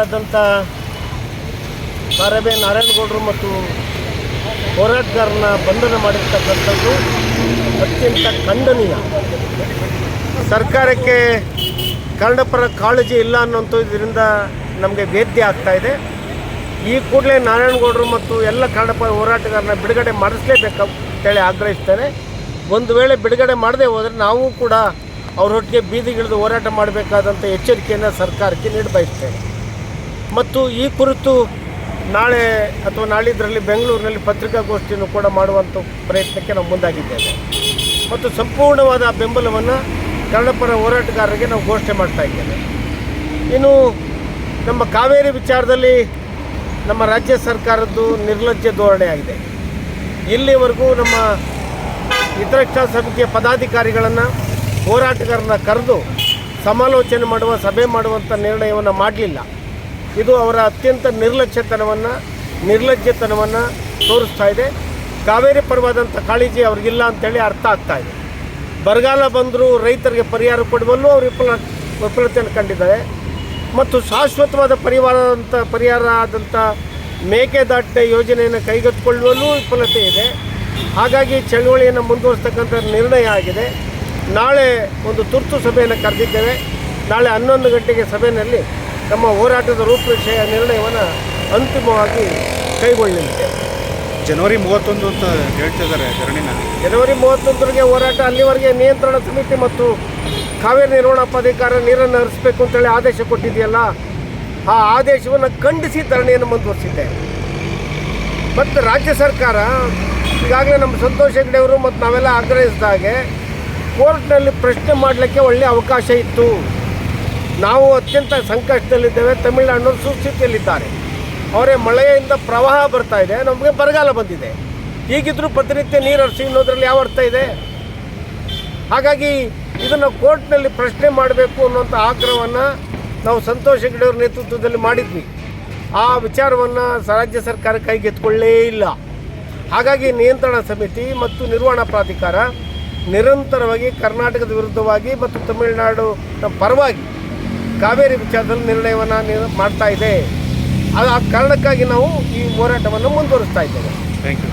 ಆದಂಥ ಸಾರಬೆ ನಾರಾಯಣಗೌಡರು ಮತ್ತು ಹೋರಾಟಗಾರನ ಬಂಧನ ಮಾಡಿರ್ತಕ್ಕಂಥದ್ದು ಅತ್ಯಂತ ಖಂಡನೀಯ. ಸರ್ಕಾರಕ್ಕೆ ಕನ್ನಡಪರ ಕಾಳಜಿ ಇಲ್ಲ ಅನ್ನೋಂಥದ್ರಿಂದ ನಮಗೆ ವೇದ್ಯ ಆಗ್ತಾ ಇದೆ. ಈ ಕೂಡಲೇ ನಾರಾಯಣಗೌಡರು ಮತ್ತು ಎಲ್ಲ ಕನ್ನಡಪರ ಹೋರಾಟಗಾರನ ಬಿಡುಗಡೆ ಮಾಡಿಸ್ಲೇಬೇಕು ಅಂತೇಳಿ ಆಗ್ರಹಿಸ್ತೇನೆ. ಒಂದು ವೇಳೆ ಬಿಡುಗಡೆ ಮಾಡದೆ ಹೋದರೆ ನಾವು ಕೂಡ ಅವರೊಟ್ಟಿಗೆ ಬೀದಿಗಿಳಿದು ಹೋರಾಟ ಮಾಡಬೇಕಾದಂಥ ಎಚ್ಚರಿಕೆಯನ್ನು ಸರ್ಕಾರಕ್ಕೆ ನೀಡಬಯಸ್ತೇನೆ. ಮತ್ತು ಈ ಕುರಿತು ನಾಳೆ ಅಥವಾ ನಾಳಿದ್ರಲ್ಲಿ ಬೆಂಗಳೂರಿನಲ್ಲಿ ಪತ್ರಿಕಾಗೋಷ್ಠಿಯನ್ನು ಕೂಡ ಮಾಡುವಂಥ ಪ್ರಯತ್ನಕ್ಕೆ ನಾವು ಮುಂದಾಗಿದ್ದೇವೆ. ಮತ್ತು ಸಂಪೂರ್ಣವಾದ ಬೆಂಬಲವನ್ನು ಕನ್ನಡಪರ ಹೋರಾಟಗಾರರಿಗೆ ನಾವು ಘೋಷಣೆ ಮಾಡ್ತಾ ಇದ್ದೇವೆ. ಇನ್ನು ನಮ್ಮ ಕಾವೇರಿ ವಿಚಾರದಲ್ಲಿ ನಮ್ಮ ರಾಜ್ಯ ಸರ್ಕಾರದ್ದು ನಿರ್ಲಜ್ಜ ಧೋರಣೆ ಆಗಿದೆ. ಇಲ್ಲಿವರೆಗೂ ನಮ್ಮ ಹಿತರಕ್ಷಣಾ ಸಮಿತಿಯ ಪದಾಧಿಕಾರಿಗಳನ್ನು ಹೋರಾಟಗಾರನ ಕರೆದು ಸಮಾಲೋಚನೆ ಮಾಡುವ, ಸಭೆ ಮಾಡುವಂಥ ನಿರ್ಣಯವನ್ನು ಮಾಡಲಿಲ್ಲ. ಇದು ಅವರ ಅತ್ಯಂತ ನಿರ್ಲಕ್ಷ್ಯತನವನ್ನು ನಿರ್ಲಜ್ಜತನವನ್ನು ತೋರಿಸ್ತಾ ಇದೆ. ಕಾವೇರಿ ಪರವಾದಂಥ ಕಾಳಜಿ ಅವ್ರಿಗಿಲ್ಲ ಅಂತೇಳಿ ಅರ್ಥ ಆಗ್ತಾ ಇದೆ. ಬರಗಾಲ ಬಂದರೂ ರೈತರಿಗೆ ಪರಿಹಾರ ಕೊಡುವಲ್ಲೂ ಅವರು ವಿಫಲ, ವಿಫಲತೆಯನ್ನು ಕಂಡಿದ್ದಾರೆ. ಮತ್ತು ಶಾಶ್ವತವಾದ ಪರಿವಾರ ಅಂತ, ಪರಿಹಾರ ಆದಂಥ ಮೇಕೆದಾಟ ಯೋಜನೆಯನ್ನು ಕೈಗೆತ್ತಿಕೊಳ್ಳುವಲ್ಲೂ ವಿಫಲತೆ ಇದೆ. ಹಾಗಾಗಿ ಚಳುವಳಿಯನ್ನು ಮುಂದುವರಿಸ್ತಕ್ಕಂಥ ನಿರ್ಣಯ ಆಗಿದೆ. ನಾಳೆ ಒಂದು ತುರ್ತು ಸಭೆಯನ್ನು ಕರೆದಿದ್ದೇವೆ. ನಾಳೆ ಹನ್ನೊಂದು ಗಂಟೆಗೆ ಸಭೆಯಲ್ಲಿ ನಮ್ಮ ಹೋರಾಟದ ರೂಪರೇಷೆಯ ನಿರ್ಣಯವನ್ನು ಅಂತಿಮವಾಗಿ ಕೈಗೊಳ್ಳಲಿದೆ. ಜನವರಿ ಮೂವತ್ತೊಂದು ಅಂತ ಹೇಳ್ತಿದ್ದಾರೆ ಧರಣಿನ. ಜನವರಿ ಮೂವತ್ತೊಂದರಿಗೆ ಹೋರಾಟ ಅಲ್ಲಿವರೆಗೆ ನಿಯಂತ್ರಣ ಸಮಿತಿ ಮತ್ತು ಕಾವೇರಿ ನಿರ್ವಹಣಾ ಪ್ರಾಧಿಕಾರ ನೀರನ್ನು ಹರಿಸಬೇಕು ಅಂತೇಳಿ ಆದೇಶ ಕೊಟ್ಟಿದೆಯಲ್ಲ ಆ ಆದೇಶವನ್ನು ಖಂಡಿಸಿ ಧರಣಿಯನ್ನು ಮುಂದುವರಿಸಿದ್ದೆ ಮತ್ತು ರಾಜ್ಯ ಸರ್ಕಾರ ಈಗಾಗಲೇ ನಮ್ಮ ಸಂತೋಷ್ ಹೆಗ್ಡೆಯವರು ಮತ್ತು ನಾವೆಲ್ಲ ಆಗ್ರಹಿಸಿದ ಹಾಗೆ ಕೋರ್ಟ್ನಲ್ಲಿ ಪ್ರಶ್ನೆ ಮಾಡಲಿಕ್ಕೆ ಒಳ್ಳೆಯ ಅವಕಾಶ ಇತ್ತು. ನಾವು ಅತ್ಯಂತ ಸಂಕಷ್ಟದಲ್ಲಿದ್ದೇವೆ. ತಮಿಳುನಾಡಿನವರು ಸುಸ್ಥಿತಿಯಲ್ಲಿದ್ದಾರೆ. ಅವರೇ ಮಳೆಯಿಂದ ಪ್ರವಾಹ ಬರ್ತಾ ಇದೆ. ನಮಗೆ ಬರಗಾಲ ಬಂದಿದೆ. ಈಗಿದ್ರೂ ಪ್ರತಿನಿತ್ಯ ನೀರು ಹರಿಸಿ ಅನ್ನೋದ್ರಲ್ಲಿ ಯಾವ ಅರ್ಥ ಇದೆ? ಹಾಗಾಗಿ ಇದನ್ನು ಕೋರ್ಟ್ನಲ್ಲಿ ಪ್ರಶ್ನೆ ಮಾಡಬೇಕು ಅನ್ನುವಂಥ ಆಗ್ರಹವನ್ನು ನಾವು ಸಂತೋಷ್ ಹೆಗ್ಡೆ ಅವ್ರ ನೇತೃತ್ವದಲ್ಲಿ ಮಾಡಿದ್ವಿ. ಆ ವಿಚಾರವನ್ನು ರಾಜ್ಯ ಸರ್ಕಾರ ಕೈಗೆತ್ಕೊಳ್ಳೇ ಇಲ್ಲ. ಹಾಗಾಗಿ ನಿಯಂತ್ರಣ ಸಮಿತಿ ಮತ್ತು ನಿರ್ವಹಣಾ ಪ್ರಾಧಿಕಾರ ನಿರಂತರವಾಗಿ ಕರ್ನಾಟಕದ ವಿರುದ್ಧವಾಗಿ ಮತ್ತು ತಮಿಳುನಾಡು ಪರವಾಗಿ ಕಾವೇರಿ ವಿಚಾರದಲ್ಲಿ ನಿರ್ಣಯವನ್ನು ಮಾಡ್ತಾ ಇದೆ. ಅದು ಆ ಕಾರಣಕ್ಕಾಗಿ ನಾವು ಈ ಹೋರಾಟವನ್ನು ಮುಂದುವರಿಸ್ತಾ ಇದ್ದೇವೆ. Thank you